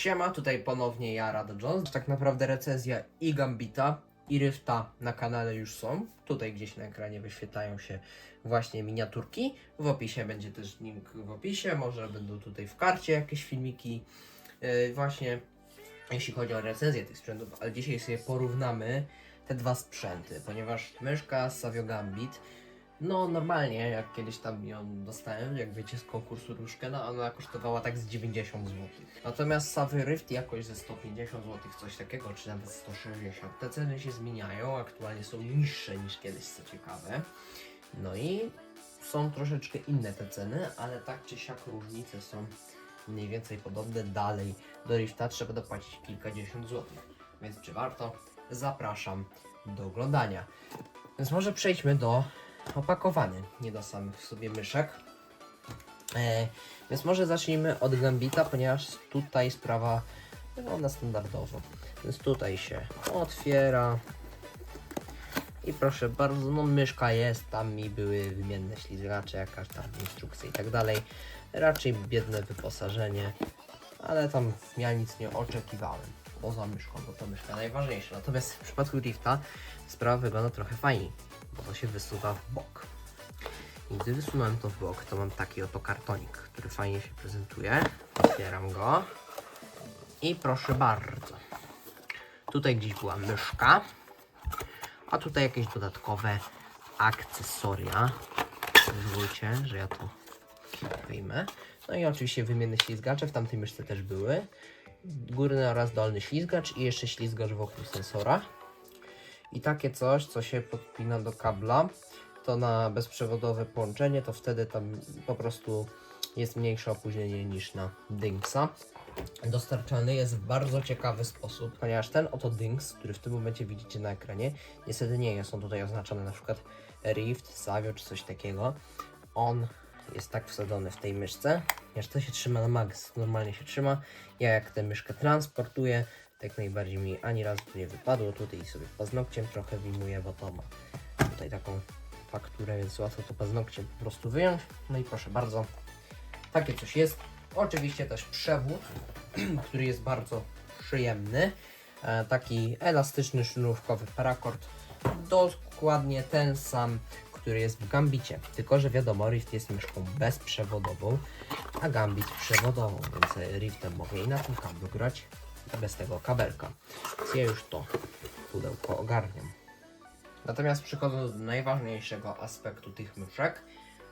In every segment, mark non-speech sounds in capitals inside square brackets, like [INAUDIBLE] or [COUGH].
Siema, tutaj ponownie ja, Rada Jones. Tak naprawdę recenzja i Gambita, i Rifta na kanale już są. Tutaj gdzieś na ekranie wyświetlają się właśnie miniaturki. W opisie będzie też link w opisie, może będą tutaj w karcie jakieś filmiki. Yy, właśnie jeśli chodzi o recenzję tych sprzętów, ale dzisiaj sobie porównamy te dwa sprzęty, ponieważ myszka Savio Gambit no normalnie, jak kiedyś tam ją dostałem, jak wiecie, z konkursu Różkę, no ona kosztowała tak z 90 zł. Natomiast Savvy Rift jakoś ze 150 zł, coś takiego, czy nawet 160. Te ceny się zmieniają, aktualnie są niższe niż kiedyś, co ciekawe. No i są troszeczkę inne te ceny, ale tak czy siak różnice są mniej więcej podobne. Dalej do Rifta trzeba dopłacić kilkadziesiąt złotych. Więc czy warto? Zapraszam do oglądania. Więc może przejdźmy do opakowany, nie do samych w sobie myszek. E, więc może zacznijmy od Gambita, ponieważ tutaj sprawa wygląda standardowo. Więc tutaj się otwiera. I proszę bardzo, no myszka jest, tam mi były wymienne ślizgacze, jakaś tam instrukcja i tak dalej. Raczej biedne wyposażenie, ale tam ja nic nie oczekiwałem. Poza myszką, bo to myszka najważniejsza. Natomiast w przypadku Rifta sprawa wygląda trochę fajniej to się wysuwa w bok. I gdy wysunąłem to w bok, to mam taki oto kartonik, który fajnie się prezentuje. Otwieram go. I proszę bardzo. Tutaj gdzieś była myszka, a tutaj jakieś dodatkowe akcesoria. Pozwólcie, że ja to wyjmę. No i oczywiście wymienne ślizgacze, w tamtej myszce też były. Górny oraz dolny ślizgacz i jeszcze ślizgacz wokół sensora. I takie coś, co się podpina do kabla, to na bezprzewodowe połączenie, to wtedy tam po prostu jest mniejsze opóźnienie niż na Dingsa. Dostarczany jest w bardzo ciekawy sposób, ponieważ ten oto Dings, który w tym momencie widzicie na ekranie, niestety nie jest on tutaj oznaczony na przykład Rift, Savio czy coś takiego. On jest tak wsadzony w tej myszce, ponieważ to się trzyma na max, normalnie się trzyma. Ja jak tę myszkę transportuję, tak najbardziej mi ani razu nie wypadło. Tutaj sobie paznokciem trochę wyjmuję, bo to ma tutaj taką fakturę, więc łatwo to paznokciem po prostu wyjąć. No i proszę bardzo, takie coś jest. Oczywiście też przewód, [CLEARS THROAT] który jest bardzo przyjemny. E, taki elastyczny, sznurówkowy parakord. Dokładnie ten sam, który jest w Gambicie. Tylko, że wiadomo, Rift jest myszką bezprzewodową, a Gambit przewodową, więc Riftem mogę i na tym kablu grać bez tego kabelka. Więc ja już to pudełko ogarniam. Natomiast przechodząc do najważniejszego aspektu tych myszek,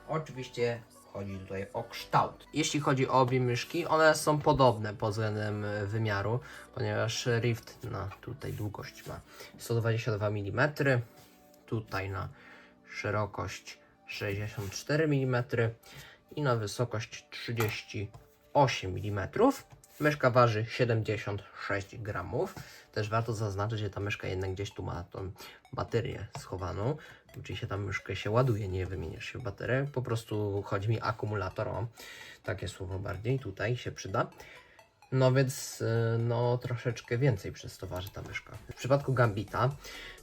oczywiście chodzi tutaj o kształt. Jeśli chodzi o obie myszki, one są podobne pod względem wymiaru, ponieważ Rift na tutaj długość ma 122 mm, tutaj na szerokość 64 mm i na wysokość 38 mm. Myszka waży 76 gramów. Też warto zaznaczyć, że ta myszka jednak gdzieś tu ma tą baterię schowaną. Oczywiście ta myszkę się ładuje, nie wymieniasz się baterię. Po prostu chodzi mi akumulator, o, takie słowo bardziej tutaj się przyda. No więc y, no troszeczkę więcej przez to waży ta myszka. W przypadku Gambita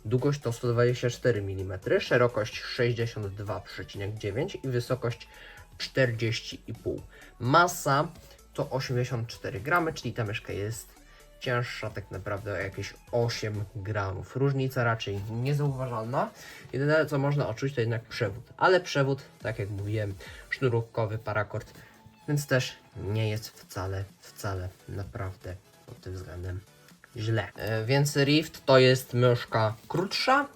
długość to 124 mm, szerokość 62,9 i wysokość 40,5. Masa to 84 gramy, czyli ta myszka jest cięższa tak naprawdę o jakieś 8 gramów. Różnica raczej niezauważalna. Jedyne co można odczuć to jednak przewód, ale przewód, tak jak mówiłem, sznurówkowy parakord, więc też nie jest wcale, wcale naprawdę pod tym względem źle. E, więc Rift to jest myszka krótsza,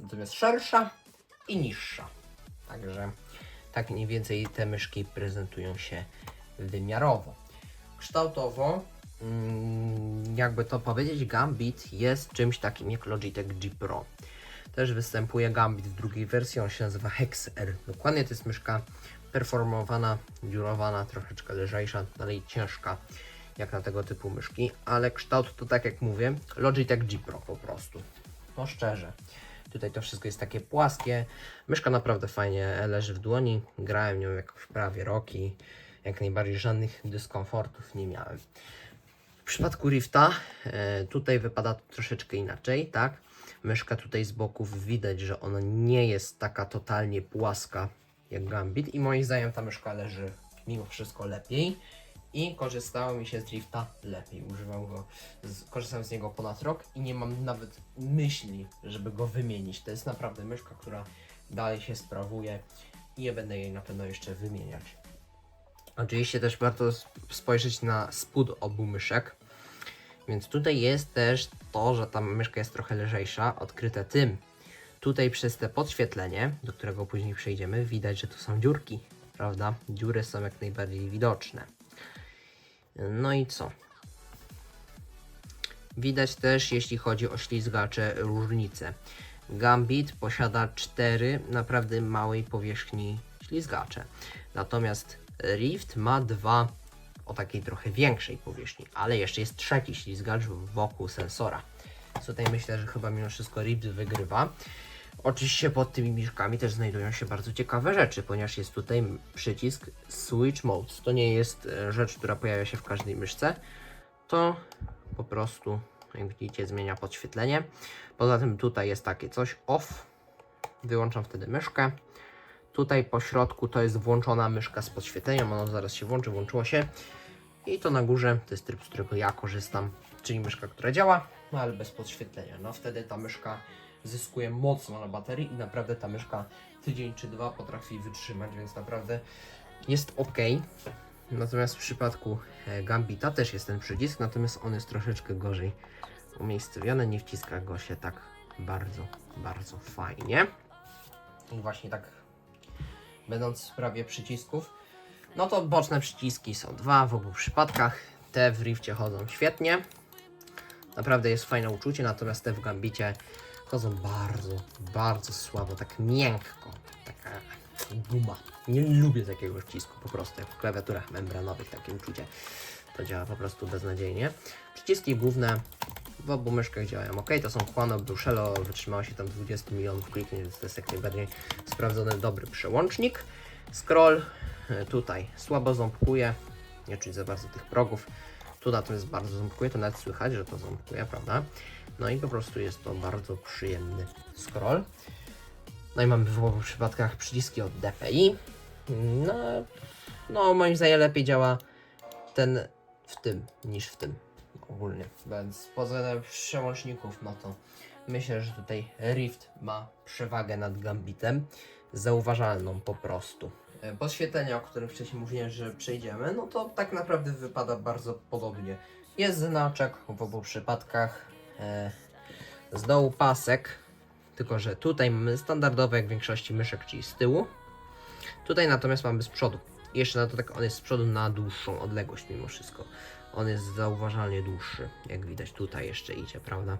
natomiast szersza i niższa. Także tak mniej więcej te myszki prezentują się wymiarowo. Kształtowo, mm, jakby to powiedzieć, Gambit jest czymś takim jak Logitech G Pro. Też występuje Gambit w drugiej wersji, on się nazywa Hex R. Dokładnie to jest myszka performowana, dziurowana, troszeczkę lżejsza, dalej ciężka jak na tego typu myszki, ale kształt to tak jak mówię, Logitech G Pro po prostu. No szczerze. Tutaj to wszystko jest takie płaskie. Myszka naprawdę fajnie leży w dłoni. Grałem nią jakoś prawie rok i jak najbardziej żadnych dyskomfortów nie miałem. W przypadku Rifta e, tutaj wypada to troszeczkę inaczej, tak? Myszka tutaj z boków widać, że ona nie jest taka totalnie płaska jak Gambit i moim zdaniem ta myszka leży mimo wszystko lepiej i korzystało mi się z Drifta lepiej. Używam go, z, korzystam z niego ponad rok i nie mam nawet myśli, żeby go wymienić. To jest naprawdę myszka, która dalej się sprawuje i nie będę jej na pewno jeszcze wymieniać. Oczywiście też warto sp- spojrzeć na spód obu myszek. Więc tutaj jest też to, że ta myszka jest trochę lżejsza, odkryte tym. Tutaj przez te podświetlenie, do którego później przejdziemy, widać, że tu są dziurki, prawda? Dziury są jak najbardziej widoczne. No i co? Widać też, jeśli chodzi o ślizgacze, różnice. Gambit posiada cztery naprawdę małej powierzchni ślizgacze. Natomiast Rift ma dwa o takiej trochę większej powierzchni, ale jeszcze jest trzeci ślizgacz wokół sensora. Tutaj myślę, że chyba mimo wszystko Rift wygrywa. Oczywiście pod tymi miszkami też znajdują się bardzo ciekawe rzeczy, ponieważ jest tutaj przycisk Switch Mode. To nie jest e, rzecz, która pojawia się w każdej myszce. To po prostu, jak widzicie, zmienia podświetlenie. Poza tym tutaj jest takie coś off. Wyłączam wtedy myszkę. Tutaj po środku to jest włączona myszka z podświetleniem. Ono zaraz się włączy, włączyło się. I to na górze to jest tryb, z którego ja korzystam, czyli myszka, która działa, no ale bez podświetlenia. No wtedy ta myszka zyskuje mocno na baterii i naprawdę ta myszka tydzień czy dwa potrafi wytrzymać, więc naprawdę jest ok. Natomiast w przypadku e, Gambita też jest ten przycisk, natomiast on jest troszeczkę gorzej umiejscowiony, nie wciska go się tak bardzo, bardzo fajnie. I właśnie tak będąc w sprawie przycisków, no to boczne przyciski są dwa w obu przypadkach. Te w Rifcie chodzą świetnie. Naprawdę jest fajne uczucie, natomiast te w Gambicie chodzą bardzo, bardzo słabo, tak miękko. Taka guma. Nie lubię takiego przycisku po prostu, jak w klawiaturach membranowych takie uczucie. To działa po prostu beznadziejnie. Przyciski główne w obu myszkach działają ok. To są Quano Brushello, wytrzymało się tam 20 milionów kliknięć, więc to jest jak najbardziej sprawdzony, dobry przełącznik. Scroll e, tutaj słabo ząbkuje, nie czuć za bardzo tych progów. Tu natomiast bardzo ząbkuje, to nawet słychać, że to ząbkuje, prawda? No i po prostu jest to bardzo przyjemny scroll. No i mamy w obu przypadkach przyciski od DPI. No, no moim zdaniem lepiej działa ten w tym niż w tym ogólnie. Więc pod względem przełączników, no to myślę, że tutaj Rift ma przewagę nad Gambitem. Zauważalną po prostu. E, Podświetlenia, o którym wcześniej mówiłem, że przejdziemy, no to tak naprawdę wypada bardzo podobnie. Jest znaczek w obu przypadkach. E, z dołu pasek, tylko że tutaj mamy standardowe jak w większości myszek, czyli z tyłu. Tutaj natomiast mamy z przodu. Jeszcze na to tak on jest z przodu na dłuższą odległość mimo wszystko. On jest zauważalnie dłuższy, jak widać tutaj jeszcze idzie, prawda?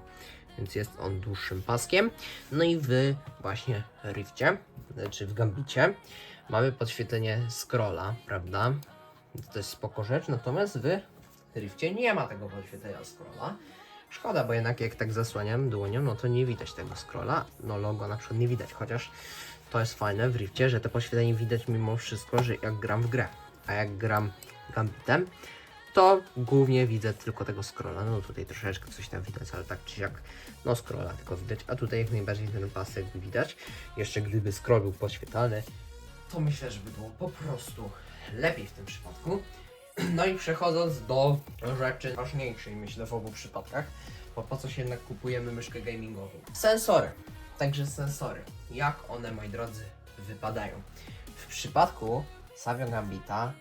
Więc jest on dłuższym paskiem. No i w właśnie Rifcie, czy w Gambicie mamy podświetlenie scrolla, prawda? To jest spoko rzecz, natomiast w Rifcie nie ma tego podświetlenia scrolla. Szkoda, bo jednak jak tak zasłaniam dłonią, no to nie widać tego scrolla. No logo na przykład nie widać, chociaż to jest fajne w Rifcie, że te podświetlenie widać mimo wszystko, że jak gram w grę. A jak gram Gambitem, to głównie widzę tylko tego scrolla. No tutaj troszeczkę coś tam widać, ale tak czy siak, no scrolla tylko widać. A tutaj jak najbardziej ten pasek widać. Jeszcze gdyby scroll był podświetlany, to myślę, że by było po prostu lepiej w tym przypadku. [CLEARS THROAT] No i przechodząc do rzeczy ważniejszej, myślę, w obu przypadkach, bo po co się jednak kupujemy myszkę gamingową? Sensory. Także sensory. Jak one, moi drodzy, wypadają? W przypadku Savio Gambita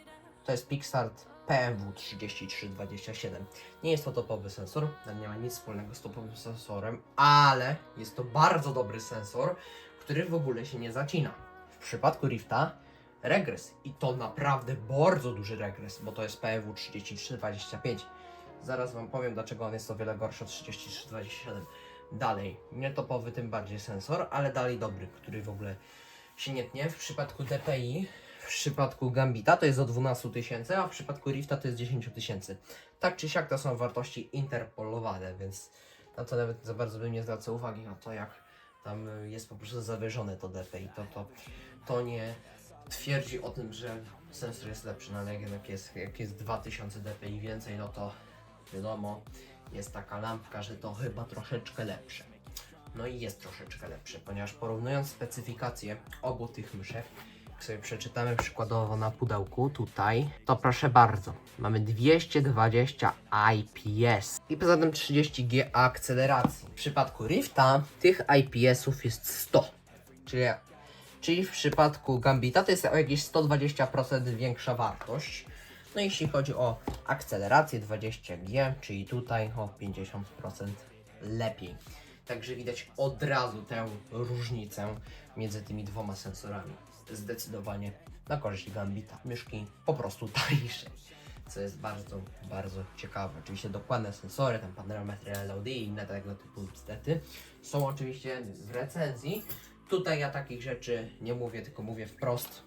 to jest Pixart PMW 3327. Nie jest to topowy sensor, nie ma nic wspólnego z topowym sensorem, ale jest to bardzo dobry sensor, który w ogóle się nie zacina. W przypadku Rifta regres i to naprawdę bardzo duży regres, bo to jest PMW 3325. Zaraz Wam powiem, dlaczego on jest o wiele gorszy od 3327. Dalej, nietopowy tym bardziej sensor, ale dalej dobry, który w ogóle się nie tnie. W przypadku DPI, w przypadku Gambita to jest do 12 tysięcy, a w przypadku Rifta to jest 10 tysięcy. Tak czy siak to są wartości interpolowane, więc na to nawet za bardzo bym nie zwracał uwagi na to, jak tam jest po prostu zawyżone to DPI. To, to, to nie twierdzi o tym, że sensor jest lepszy, no ale jak jednak jest, jak jest 2000 dpi więcej, no to wiadomo, jest taka lampka, że to chyba troszeczkę lepsze. No i jest troszeczkę lepsze, ponieważ porównując specyfikacje obu tych myszek, Jak sobie przeczytamy przykładowo na pudełku tutaj, to proszę bardzo, mamy 220 IPS i poza tym 30G akceleracji. W przypadku Rifta tych IPS-ów jest 100, czyli, czyli w przypadku Gambita to jest o jakieś 120% większa wartość. No jeśli chodzi o akcelerację 20G, czyli tutaj o 50% lepiej. Także widać od razu tę różnicę między tymi dwoma sensorami. Zdecydowanie na korzyść Gambita. Myszki po prostu tańsze, co jest bardzo, bardzo ciekawe. Oczywiście dokładne sensory, tam panometry LOD i inne tego typu bzdety są oczywiście w recenzji. Tutaj ja takich rzeczy nie mówię, tylko mówię wprost.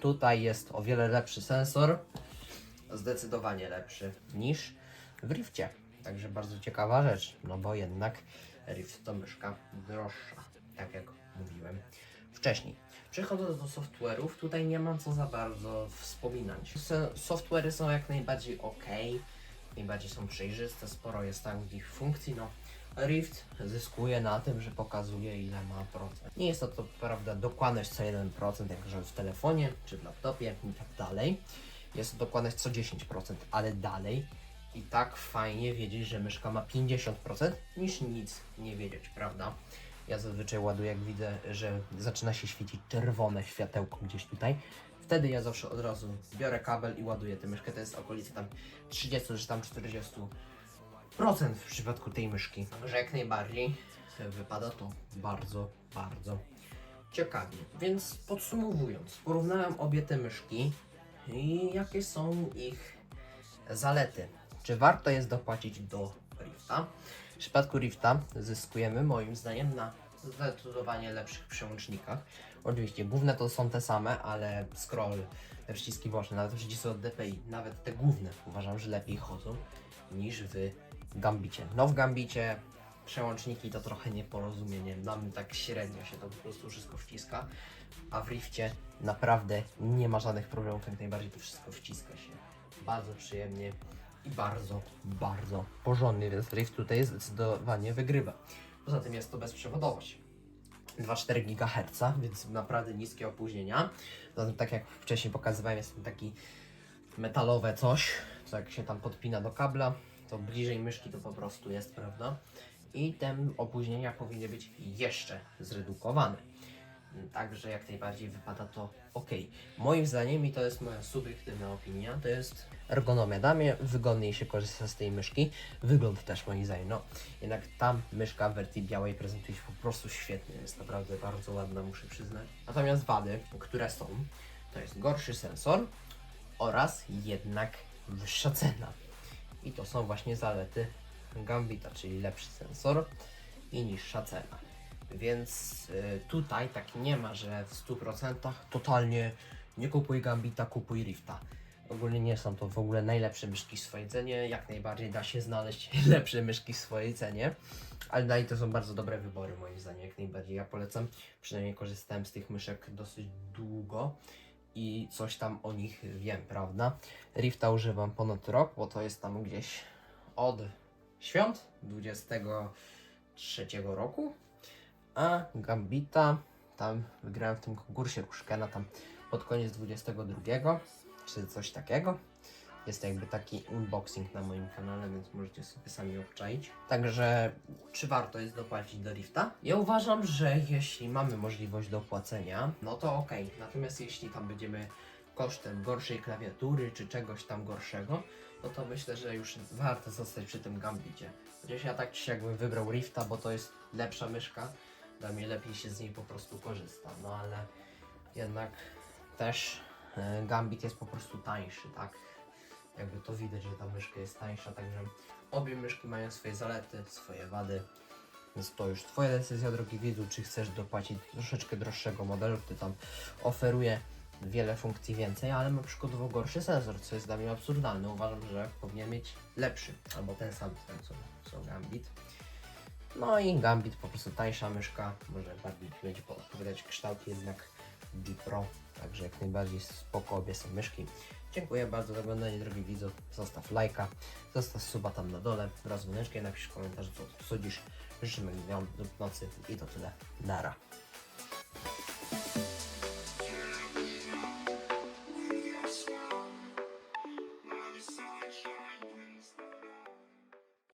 Tutaj jest o wiele lepszy sensor, zdecydowanie lepszy niż w Rifcie. Także bardzo ciekawa rzecz, no bo jednak Rift to myszka droższa, tak jak mówiłem wcześniej. Przechodząc do software'ów, tutaj nie mam co za bardzo wspominać. Software'y są jak najbardziej ok, najbardziej są przejrzyste, sporo jest tam ich funkcji, no Rift zyskuje na tym, że pokazuje ile ma procent. Nie jest to, to prawda dokładność co 1%, jak w telefonie czy w laptopie i tak dalej. Jest to dokładność co 10%, ale dalej i tak fajnie wiedzieć, że myszka ma 50% niż nic nie wiedzieć, prawda? Ja zazwyczaj ładuję, jak widzę, że zaczyna się świecić czerwone światełko gdzieś tutaj. Wtedy ja zawsze od razu biorę kabel i ładuję tę myszkę. To jest okolice tam 30 czy tam 40% w przypadku tej myszki. Także jak najbardziej wypada to bardzo, bardzo ciekawie. Więc podsumowując, porównałem obie te myszki i jakie są ich zalety. Czy warto jest dopłacić do Rifta? W przypadku Rifta zyskujemy moim zdaniem na zdecydowanie lepszych przełącznikach. Oczywiście główne to są te same, ale scroll, te przyciski boczne, nawet przyciski od DPI, nawet te główne uważam, że lepiej chodzą niż w Gambicie. No w Gambicie przełączniki to trochę nieporozumienie, nam tak średnio się to po prostu wszystko wciska, a w Rifcie naprawdę nie ma żadnych problemów, jak najbardziej to wszystko wciska się bardzo przyjemnie i bardzo, bardzo porządny, więc Rift tutaj zdecydowanie wygrywa. Poza tym jest to bezprzewodowość. 2,4 GHz, więc naprawdę niskie opóźnienia. Zatem tak jak wcześniej pokazywałem, jest to taki metalowe coś, co jak się tam podpina do kabla, to bliżej myszki to po prostu jest, prawda? I te opóźnienia powinny być jeszcze zredukowane. Także jak najbardziej wypada to ok. Moim zdaniem, i to jest moja subiektywna opinia, to jest ergonomia. Dla mnie wygodniej się korzysta z tej myszki. Wygląd też moim zdaniem. No, jednak tam myszka w wersji białej prezentuje się po prostu świetnie. Jest naprawdę bardzo ładna, muszę przyznać. Natomiast wady, które są, to jest gorszy sensor oraz jednak wyższa cena. I to są właśnie zalety Gambita, czyli lepszy sensor i niższa cena. Więc y, tutaj tak nie ma, że w 100% totalnie nie kupuj Gambita, kupuj Rifta. Ogólnie nie są to w ogóle najlepsze myszki w swojej cenie. Jak najbardziej da się znaleźć [LAUGHS] lepsze myszki w swojej cenie. Ale dalej to są bardzo dobre wybory moim zdaniem. Jak najbardziej ja polecam. Przynajmniej korzystałem z tych myszek dosyć długo i coś tam o nich wiem, prawda? Rifta używam ponad rok, bo to jest tam gdzieś od świąt 23 roku. A Gambita, tam wygrałem w tym konkursie Ruszkena tam pod koniec 22, czy coś takiego. Jest jakby taki unboxing na moim kanale, więc możecie sobie sami obczaić. Także, czy warto jest dopłacić do Rifta? Ja uważam, że jeśli mamy możliwość dopłacenia, no to ok. Natomiast jeśli tam będziemy kosztem gorszej klawiatury, czy czegoś tam gorszego, no to myślę, że już warto zostać przy tym Gambicie. Chociaż ja tak czy siak bym wybrał Rifta, bo to jest lepsza myszka. Dla mnie lepiej się z niej po prostu korzysta. No ale jednak też e, Gambit jest po prostu tańszy, tak? Jakby to widać, że ta myszka jest tańsza, także obie myszki mają swoje zalety, swoje wady. Więc to już Twoja decyzja, drogi widzu, czy chcesz dopłacić troszeczkę droższego modelu, który tam oferuje wiele funkcji więcej, ale ma przykładowo gorszy sensor, co jest dla mnie absurdalne. Uważam, że powinien mieć lepszy, albo ten sam sensor, co Gambit. No i Gambit po prostu tańsza myszka, może bardziej będzie odpowiadać kształt jednak G Pro, także jak najbardziej spoko obie są myszki. Dziękuję bardzo za oglądanie, drogi widzu. Zostaw lajka, zostaw suba tam na dole, wraz z dzwoneczkiem, napisz w komentarzu co sądzisz. Życzymy gwiazd do nocy i to tyle. Nara.